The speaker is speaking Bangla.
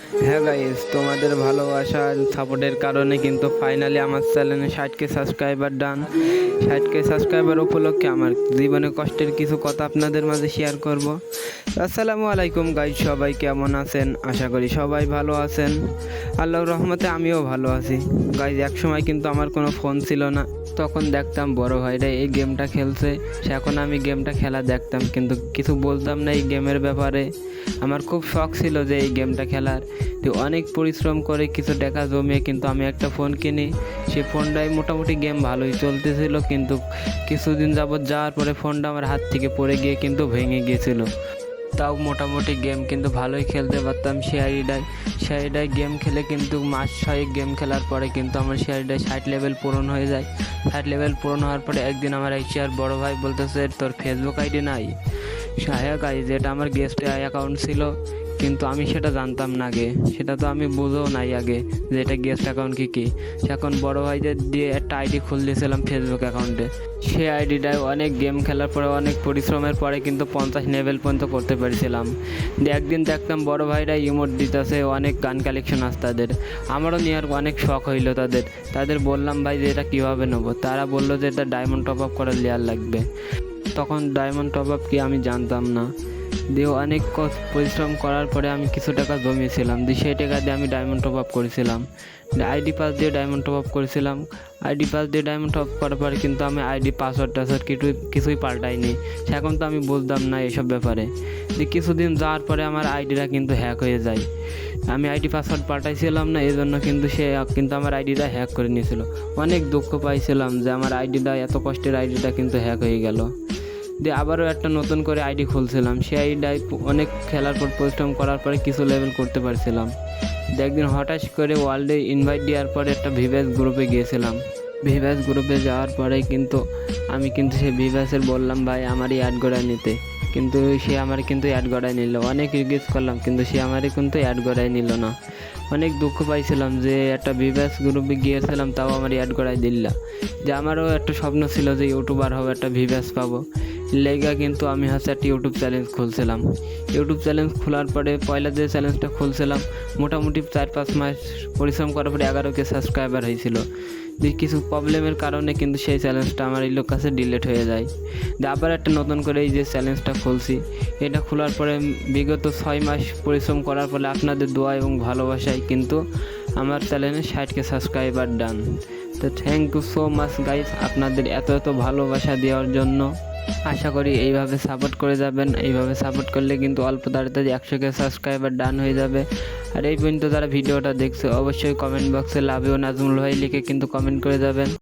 হ্যাঁ গাইস তোমাদের ভালোবাসা সাপোর্টের কারণে কিন্তু ফাইনালি আমার চ্যানেলে ষাটকে সাবস্ক্রাইবার ডান ষাটকে সাবস্ক্রাইবার উপলক্ষে আমার জীবনে কষ্টের কিছু কথা আপনাদের মাঝে শেয়ার করব। আসসালামু আলাইকুম গাইস সবাই কেমন আছেন? আশা করি সবাই ভালো আছেন। আল্লাহর রহমতে আমিও ভালো আছি। গাইজ এক সময় কিন্তু আমার কোনো ফোন ছিল না। তখন দেখতাম বড় ভাইরা এই গেমটা খেলছে সে এখন আমি গেমটা খেলা দেখতাম, কিন্তু কিছু বলতাম না এই গেমের ব্যাপারে। আমার খুব শখ ছিল যে এই গেমটা খেলার। তো অনেক পরিশ্রম করে কিছু টাকা জমিয়ে কিন্তু আমি একটা ফোন কিনি। সেই ফোনটাই মোটামুটি গেম ভালোই চলতেছিল, কিন্তু কিছুদিন যাবৎ যাওয়ার পরে ফোনটা আমার হাত থেকে পড়ে গিয়ে কিন্তু ভেঙে গিয়েছিল। তাও মোটামুটি গেম কিন্তু ভালোই খেলতে পারতাম শেয়ারিডায়। শেয়ারিডায় গেম খেলে কিন্তু মাস ছয়েক গেম খেলার পরে কিন্তু আমার শেয়ারিডায় ষাট লেভেল পূরণ হয়ে যায়। ষাট লেভেল পূরণ হওয়ার পরে একদিন আমার চেয়ার বড়ো ভাই বলতেছে, তোর ফেসবুক আইডি নাই? সহায়ক আই, যেটা আমার গেস্ট অ্যাকাউন্ট ছিল, কিন্তু আমি সেটা জানতাম না আগে। সেটা তো আমি বুঝেও নাই আগে যে এটা গেস্ট অ্যাকাউন্ট কি কি। এখন বড় ভাইদের দিয়ে একটা আইডি খুলে দিয়েছিলাম ফেসবুক অ্যাকাউন্টে সেই আইডিটায় অনেক গেম খেলার পরে, অনেক পরিশ্রমের পরে কিন্তু পঞ্চাশ লেভেল পর্যন্ত করতে পেরেছিলাম। একদিন দেখতাম বড় ভাইরা ইমোট দিতেছে, অনেক গান কালেকশন আছে তাদের। আমারও নেওয়ার অনেক শখ হইল তাদের। তাদের বললাম, ভাই, যে এটা কীভাবে নেব? তারা বলল যে এটা ডায়মন্ড টপ আপ করার লেয়ার লাগবে। তখন ডায়মন্ড টপ আপ কি আমি জানতাম না। দিয়ে অনেক কষ্ট- পরিশ্রম করার পরে আমি কিছু টাকা জমিয়েছিলাম। দিয়ে সেই টাকা দিয়ে আমি ডায়মন্ড টপ আপ করেছিলাম। আইডি পাস দিয়ে ডায়মন্ড টপ আপ করেছিলাম। আইডি পাস দিয়ে ডায়মন্ড টপ করার পরে কিন্তু আমি আইডি পাসওয়ার্ড টাসওয়ার্ড কিছু কিছুই পাল্টাইনি। এখন তো আমি বুঝতাম না এসব ব্যাপারে। যে কিছুদিন যাওয়ার পরে আমার আইডিটা কিন্তু হ্যাক হয়ে যায়। আমি আইডি পাসওয়ার্ড পাল্টাইছিলাম না এই জন্য কিন্তু সে কিন্তু আমার আইডিটা হ্যাক করে নিয়েছিল। অনেক দুঃখ পাইছিলাম যে আমার আইডিটা এত কষ্টের আইডিটা কিন্তু হ্যাক হয়ে গেল। দিয়ে আবারও একটা নতুন করে আইডি খুলছিলাম। সেই আইডিটায় অনেক খেলার পর পরিশ্রম করার পরে কিছু লেভেল করতে পারছিলাম। একদিন হঠাৎ করে ওয়ার্ল্ডে ইনভাইট দেওয়ার পরে একটা ভিভ্যাস গ্রুপে গিয়েছিলাম। ভিভ্যাস গ্রুপে যাওয়ার পরে কিন্তু আমি কিন্তু সেই ভিভ্যাসের বললাম, ভাই, আমারই অ্যাড গড়ায় নিতে। কিন্তু সে আমার কিন্তু অ্যাড গড়ায় নিল। অনেক রিকোয়েস্ট করলাম, কিন্তু সে আমারই কিন্তু অ্যাড গড়ায় নিল না। অনেক দুঃখ পাইছিলাম যে একটা ভিভ্যাস গ্রুপে গিয়েছিলাম, তাও আমার অ্যাড গড়ায় দিল যে আমারও একটা স্বপ্ন ছিল যে ইউটিউবার হবে, একটা ভিভ্যাস পাবো। লেগা কিন্তু আমি হচ্ছে একটা ইউটিউব চ্যালেঞ্জ খুলছিলাম। ইউটিউব চ্যালেঞ্জ খোলার পরে পয়লা যে চ্যালেঞ্জটা খুলছিলাম, মোটামুটি চার পাঁচ মাস পরিশ্রম করার পরে এগারো কে সাবস্ক্রাইবার হয়েছিল। কিছু প্রবলেমের কারণে কিন্তু সেই চ্যালেঞ্জটা আমার এই লোক কাছে ডিলেট হয়ে যায়। আবার একটা নতুন করে এই যে চ্যালেঞ্জটা খুলছি, এটা খোলার পরে বিগত ছয় মাস পরিশ্রম করার ফলে আপনাদের দোয়া এবং ভালোবাসায় কিন্তু আমার চ্যানেলে ষাটকে সাবস্ক্রাইবার ডান। তো thank you so much guys আপনাদের এত এত ভালোবাসা দেওয়ার জন্য। আশা করি এইভাবে সাপোর্ট করে যাবেন। এইভাবে সাপোর্ট করলে কিন্তু অল্প তাড়াতাড়ি একশোকে সাবস্ক্রাইবার ডান হয়ে যাবে। আর এই পর্যন্ত যারা ভিডিওটা দেখছে, অবশ্যই কমেন্ট বক্সে লাভেও নাজমুল ভাই লিখে কিন্তু কমেন্ট করে যাবেন।